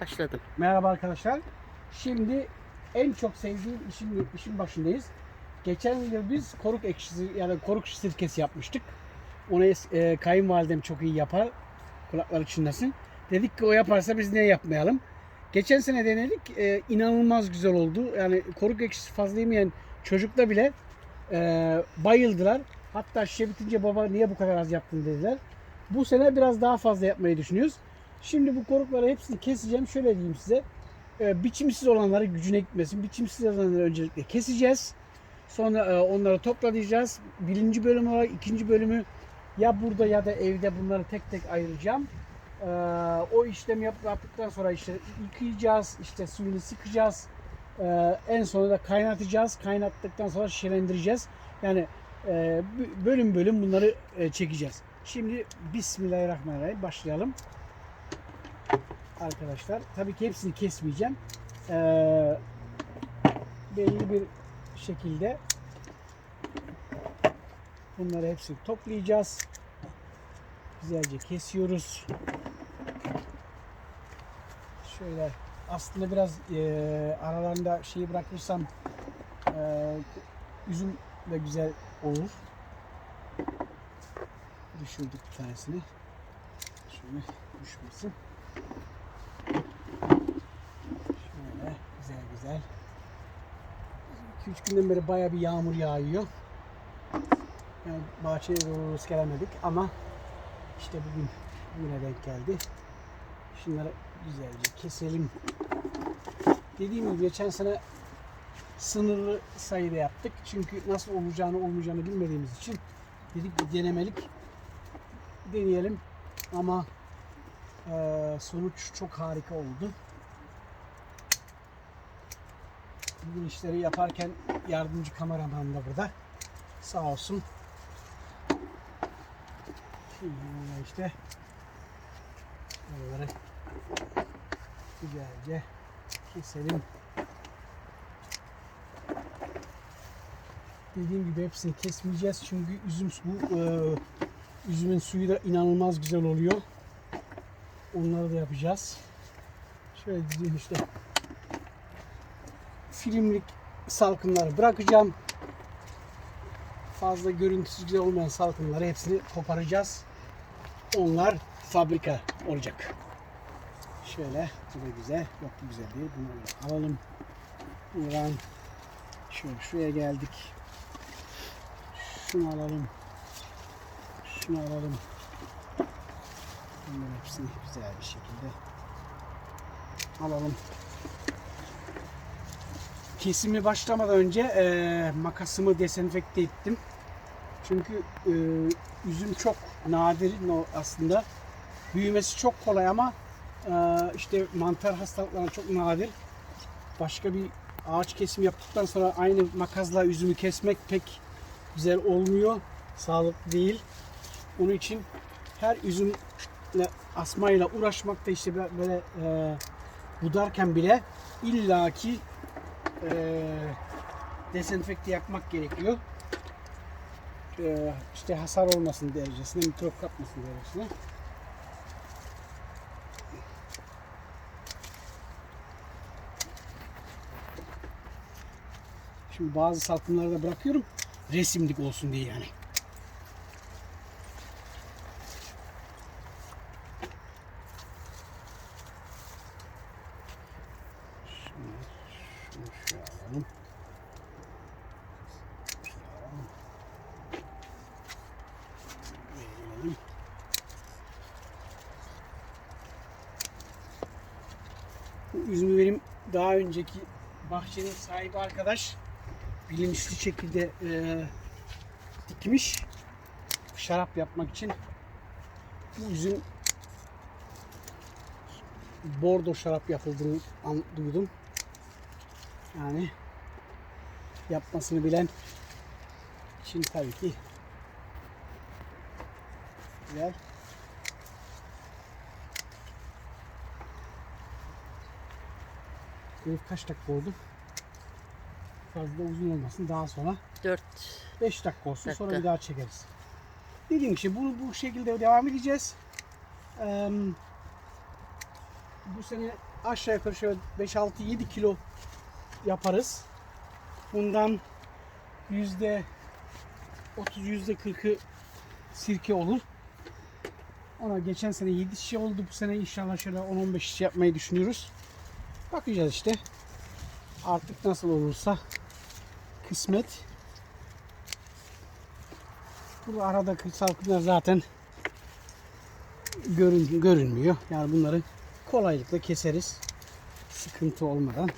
Başladım. Merhaba arkadaşlar. Şimdi en çok sevdiğim işin, işin başındayız. Geçen yıl biz koruk ekşisi yani koruk sirkesi yapmıştık. Onu e, kayınvalidem çok iyi yapar. Kulakları çınlasın. Dedik ki o yaparsa biz ne yapmayalım. Geçen sene denedik. e, inanılmaz güzel oldu. Yani koruk ekşisi fazla yemeyen çocukla bile e, bayıldılar. Hatta şişe bitince baba niye bu kadar az yaptın dediler. Bu sene biraz daha fazla yapmayı düşünüyoruz. Şimdi bu korukları hepsini keseceğim. Şöyle diyeyim size. E, biçimsiz olanları gücüne gitmesin. Biçimsiz olanları öncelikle keseceğiz. Sonra e, onları toplayacağız. Birinci bölüm olarak ikinci bölümü ya burada ya da evde bunları tek tek ayıracağım. E, o işlemi yap, yaptıktan sonra işte yıkayacağız, işte suyunu sıkacağız. E, en sonunda kaynatacağız. Kaynattıktan sonra şişelendireceğiz. Yani e, bölüm bölüm bunları e, çekeceğiz. Şimdi Bismillahirrahmanirrahim başlayalım arkadaşlar. Tabii ki hepsini kesmeyeceğim. Ee, belli bir şekilde bunları hepsini toplayacağız. Güzelce kesiyoruz. Şöyle aslında biraz e, aralarında şeyi bırakırsam e, üzüm de güzel olur. Düşürdük bir tanesini. Şöyle düşmesin. Şöyle güzel güzel. 2-3 günden beri baya bir yağmur yağıyor. Yani bahçeye doğru gelemedik ama işte bugün bugüne denk geldi. Şunları güzelce keselim. Dediğim gibi geçen sene sınırlı sayıda yaptık. Çünkü nasıl olacağını olmayacağını bilmediğimiz için dedik bir denemelik deneyelim. Ama ee, sonuç çok harika oldu. Bugün işleri yaparken yardımcı kameraman da burada. Sağ olsun. Şimdi işte bunları güzelce keselim. Dediğim gibi hepsini kesmeyeceğiz çünkü üzüm bu e, üzümün suyu da inanılmaz güzel oluyor. Onları da yapacağız. Şöyle diyeyim işte. Filmlik salkımları bırakacağım. Fazla görüntüsü güzel olmayan salkımları hepsini koparacağız. Onlar fabrika olacak. Şöyle bu da güzel. Yok bu güzel değil. Bunu alalım. Buradan şöyle şuraya geldik. Şunu alalım. Şunu alalım. Bunların hepsini güzel bir şekilde alalım. Kesimi başlamadan önce e, makasımı desenfekte ettim. Çünkü e, üzüm çok nadir aslında. Büyümesi çok kolay ama e, işte mantar hastalıkları çok nadir. Başka bir ağaç kesimi yaptıktan sonra aynı makasla üzümü kesmek pek güzel olmuyor. Sağlıklı değil. Onun için her üzüm ile asmayla uğraşmakta işte böyle e, budarken bile illaki e, desenfekte yapmak gerekiyor. E, işte hasar olmasın derecesine, mikrop kapmasın derecesine. Şimdi bazı salkımları da bırakıyorum. Resimlik olsun diye yani. Şunu, şunu şöyle. Bu üzümü benim daha önceki bahçenin sahibi arkadaş bilinçli şekilde eee, dikmiş şarap yapmak için. Bu üzüm bordo şarap yapıldığını duydum. Yani yapmasını bilen için tabii ki güzel. Bu kaç dakika oldu? Fazla uzun olmasın daha sonra 4 5 dakika olsun sonra Dakika. bir daha çekeriz. Dediğim gibi bunu bu şekilde devam edeceğiz. Eee bu sene aşağı yukarı şöyle 5-6-7 kilo yaparız. Bundan yüzde 30 yüzde 40'ı sirke olur. Ona geçen sene 7 şişe oldu. Bu sene inşallah şöyle 10-15 şişe yapmayı düşünüyoruz. Bakacağız işte. Artık nasıl olursa kısmet. Bu arada salkımlar zaten görün, görünmüyor. Yani bunları kolaylıkla keseriz. Sıkıntı olmadan.